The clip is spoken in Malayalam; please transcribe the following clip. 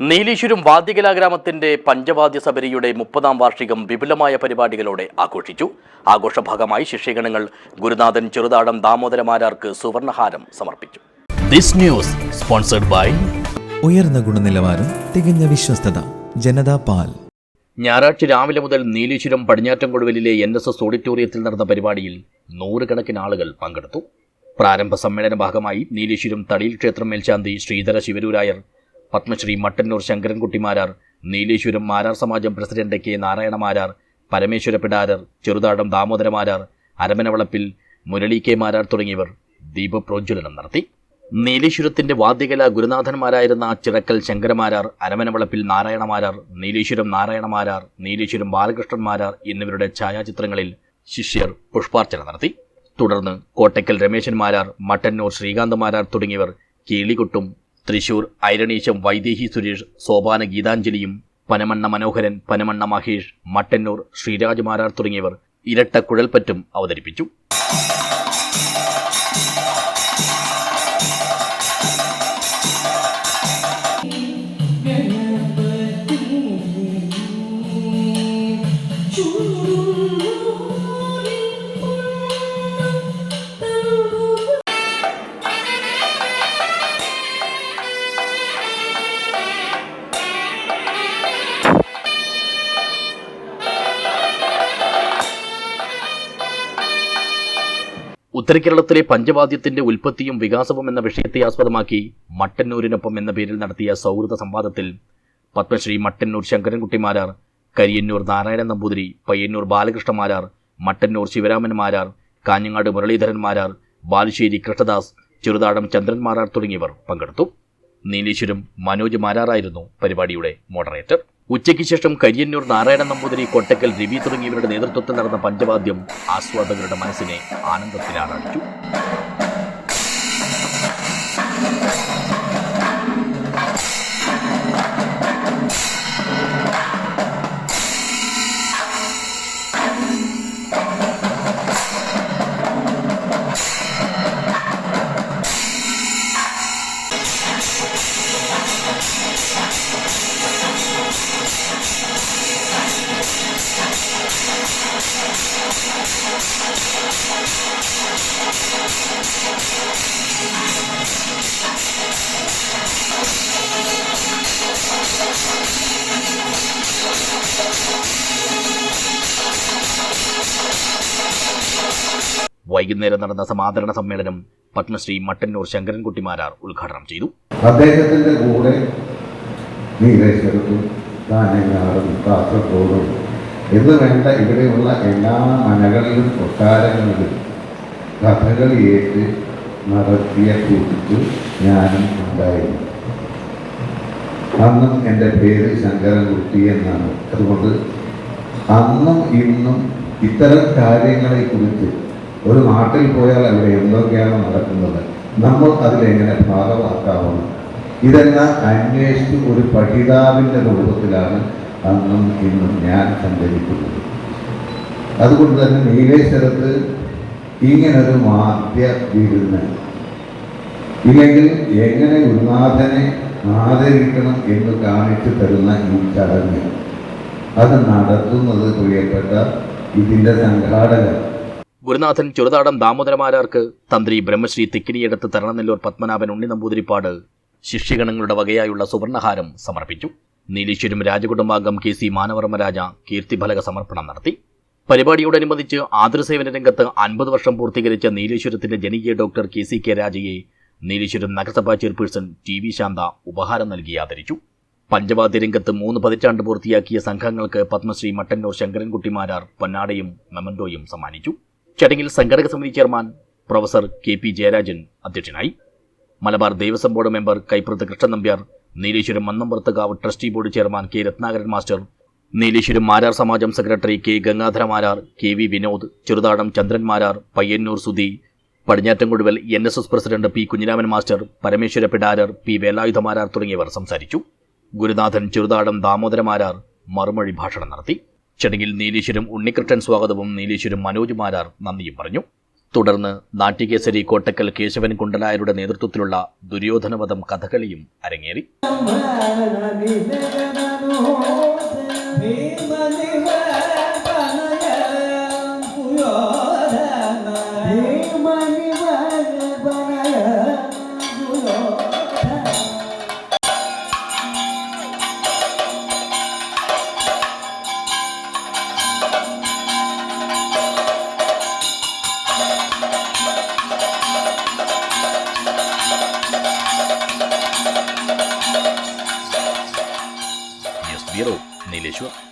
നീലീശ്വരം വാദ്യകലാ ഗ്രാമത്തിന്റെ പഞ്ചവാദ്യ സബരിയുടെ മുപ്പതാം വാർഷികം വിപുലമായ പരിപാടികളോടെ ആഘോഷിച്ചു. ആഘോഷഭാഗമായി ശിഷ്യഗണങ്ങൾ ഗുരുനാഥൻ ചെറുതാടം ദാമോദരമാരാർക്ക് സുവർണഹാരം സമർപ്പിച്ചു. ദിസ് ന്യൂസ് സ്പോൺസർഡ് ബൈ ഉയർന്ന ഗുണനിലവാരം തികഞ്ഞ വിശ്വസ്തത ജനതാ പാൽ. ഞായറാഴ്ച രാവിലെ മുതൽ നീലീശ്വരം പടിഞ്ഞാറ്റംകൊടുവലിലെ എൻ എസ് എസ് ഓഡിറ്റോറിയത്തിൽ നടന്ന പരിപാടിയിൽ നൂറുകണക്കിന് ആളുകൾ പങ്കെടുത്തു. പ്രാരംഭ സമ്മേളന ഭാഗമായി നീലീശ്വരം തടിയിൽ ക്ഷേത്രം മേൽശാന്തി Sreedhara Sivarurayar Padmashri Mattannur Sankarankutty Marar Nileshwaram Marar Samajam president K Narayana Marar Parameswara Pidarar Cheruthadam Damodara Marar Aramanavalappil Murali K Marar തുടങ്ങിയവർ ദീപപ്രോജ്വലനം നടത്തി. നീലേശ്വരത്തിന്റെ വാദ്യകല ഗുരുനാഥന്മാരായിരുന്ന ചിറക്കൽ ശങ്കരമാരാർ അരമനവളപ്പിൽ നാരായണമാരാർ നീലേശ്വരം നാരായണമാരാർ നീലേശ്വരം ബാലകൃഷ്ണന്മാരാർ എന്നിവരുടെ ഛായാചിത്രങ്ങളിൽ ശിഷ്യർ പുഷ്പാർച്ചന നടത്തി. തുടർന്ന് കോട്ടയ്ക്കൽ രമേശന്മാരാർ മട്ടന്നൂർ ശ്രീകാന്തമാരാർ തുടങ്ങിയവർ കേളികൊട്ടും തൃശൂർ ഐരണീശം വൈദേഹി സുരേഷ് സോപാന ഗീതാഞ്ജലിയും പനമണ്ണ മനോഹരൻ പനമണ്ണ മഹേഷ് മട്ടന്നൂർ ശ്രീരാജ്മാരാർ തുടങ്ങിയവർ ഇരട്ട കുഴൽപ്പറ്റും അവതരിപ്പിച്ചു. ഉത്തരകേരളത്തിലെ പഞ്ചവാദ്യത്തിന്റെ ഉൽപ്പത്തിയും വികാസവും എന്ന വിഷയത്തെ ആസ്പദമാക്കി മട്ടന്നൂരിനൊപ്പം എന്ന പേരിൽ നടത്തിയ സൗഹൃദ സംവാദത്തിൽ പത്മശ്രീ മട്ടന്നൂർ ശങ്കരൻകുട്ടിമാരാർ കരിയന്നൂർ നാരായണൻ നമ്പൂതിരി പയ്യന്നൂർ ബാലകൃഷ്ണമാരാർ മട്ടന്നൂർ ശിവരാമൻമാരാർ കാഞ്ഞങ്ങാട് മുരളീധരന്മാരാർ ബാലുശ്ശേരി കൃഷ്ണദാസ് ചെറുതാടം ചന്ദ്രന്മാരാർ തുടങ്ങിയവർ പങ്കെടുത്തു. നീലേശ്വരം മനോജ് മാരാറായിരുന്നു പരിപാടിയുടെ മോഡറേറ്റർ ഉച്ചയ്ക്ക് ശേഷം കരിയന്നൂർ നാരായണ നമ്പൂതിരി കൊട്ടക്കൽ രവി തുടങ്ങിയവരുടെ നേതൃത്വത്തിൽ നടന്ന പഞ്ചവാദ്യം ആസ്വാദകരുടെ മനസ്സിനെ ആനന്ദത്തിലാറാടിച്ചു വൈകുന്നേരം നടന്ന സമാദരണ സമ്മേളനം പത്മശ്രീ മട്ടന്നൂർ ശങ്കരൻകുട്ടിമാരാർ ഉദ്ഘാടനം ചെയ്തു. അദ്ദേഹത്തിന്റെ കൂടെ നീലേശ്വരത്തും എന്ന് വേണ്ട ഇവിടെയുള്ള എല്ലാ മനകളിലും കൊട്ടാരങ്ങളിലും കഥകളിയേറ്റ് നടത്തിയ കൂട്ടത്തിൽ ഞാനും ഉണ്ടായിരുന്നു. അന്നും എന്റെ പേര് ശങ്കരൻകുട്ടി എന്നാണ്. അതുകൊണ്ട് അന്നും ഇന്നും ഇത്തരം കാര്യങ്ങളെക്കുറിച്ച് ഒരു നാട്ടിൽ പോയാൽ അവിടെ എന്തൊക്കെയാണ് നടക്കുന്നത്? നമ്മൾ അതിലെങ്ങനെ ഭാഗമാക്കാവുന്നു? ഇതെല്ലാം അന്വേഷിച്ച് ഒരു പഠിതാവിന്റെ രൂപത്തിലാണ് അന്നും ഇന്നും ഞാൻ സഞ്ചരിക്കുന്നത്. അതുകൊണ്ട് തന്നെ നീലേശ്വരത്ത് ഇങ്ങനൊരു മാധ്യ വിരുന്ന് ഇല്ലെങ്കിൽ എങ്ങനെ ഗുരുനാഥനെ ആദരിക്കണം എന്ന് കാണിച്ചു തരുന്ന ഈ ചടങ്ങ്? അത് നടത്തുന്നത് പ്രിയപ്പെട്ട ഇതിന്റെ സംഘാടകർ. ഗുരുനാഥൻ ചെറുതാടം ദാമോദരമാരാർക്ക് തന്ത്രി ബ്രഹ്മശ്രീ തിക്കിനിയെടുത്ത് തരണനെല്ലൂർ പത്മനാഭൻ ഉണ്ണി നമ്പൂതിരിപ്പാട് ശിഷ്യഗണങ്ങളുടെ വകയായുള്ള സുവർണഹാരം സമർപ്പിച്ചു. നീലീശ്വരം രാജകുടുംബാംഗം കെ സി മാനവർമ്മരാജ കീർത്തിഫലക സമർപ്പണം നടത്തി. പരിപാടിയോടനുബന്ധിച്ച് ആതുരസേവന രംഗത്ത് അൻപത് വർഷം പൂർത്തീകരിച്ച നീലേശ്വരത്തിന്റെ ജനകീയ ഡോക്ടർ കെ സി കെ രാജയെ നീലേശ്വരം നഗരസഭാ ചെയർപേഴ്സൺ ടി വി ശാന്ത ഉപഹാരം നൽകി ആദരിച്ചു. പഞ്ചവാദ്യ രംഗത്ത് മൂന്ന് പതിറ്റാണ്ട് പൂർത്തിയാക്കിയ സംഘങ്ങൾക്ക് പത്മശ്രീ മട്ടന്നൂർ ശങ്കരൻകുട്ടിമാരാർ പൊന്നാടയും മെമന്റോയും സമ്മാനിച്ചു. ചടങ്ങിൽ സംഘടക സമിതി chairman professor K P Jayarajan അധ്യക്ഷനായി Malabar Devaswom board member Kaippurath Krishnan Nambiar Nileshwaram Mannampurathukavu trustee board chairman K Ratnakaran master Nileshwaram Marar Samajam secretary K Gangadhara Marar K V Vinod Cheruthadam Chandran Marar Payyanur Sudhi Padinhattamkuduval N S S president P Kunhiraman master Parameswara Pidarar P Velayudha Marar തുടങ്ങിയവർ സംസാരിച്ചു. ഗുരുനാഥൻ ചെറുതാടം ദാമോദരമാരാർ മറുമൊഴി ഭാഷണം നടത്തി. ചടങ്ങിൽ നീലീശ്വരം ഉണ്ണികൃഷ്ണൻ സ്വാഗതവും നീലീശ്വരം മനോജ് മാരാർ നന്ദിയും പറഞ്ഞു. തുടർന്ന് നാട്യകേസരി കോട്ടക്കൽ കേശവൻ കുണ്ടലായരുടെ നേതൃത്വത്തിലുള്ള ദുര്യോധനവധം കഥകളിയും അരങ്ങേറി. tu.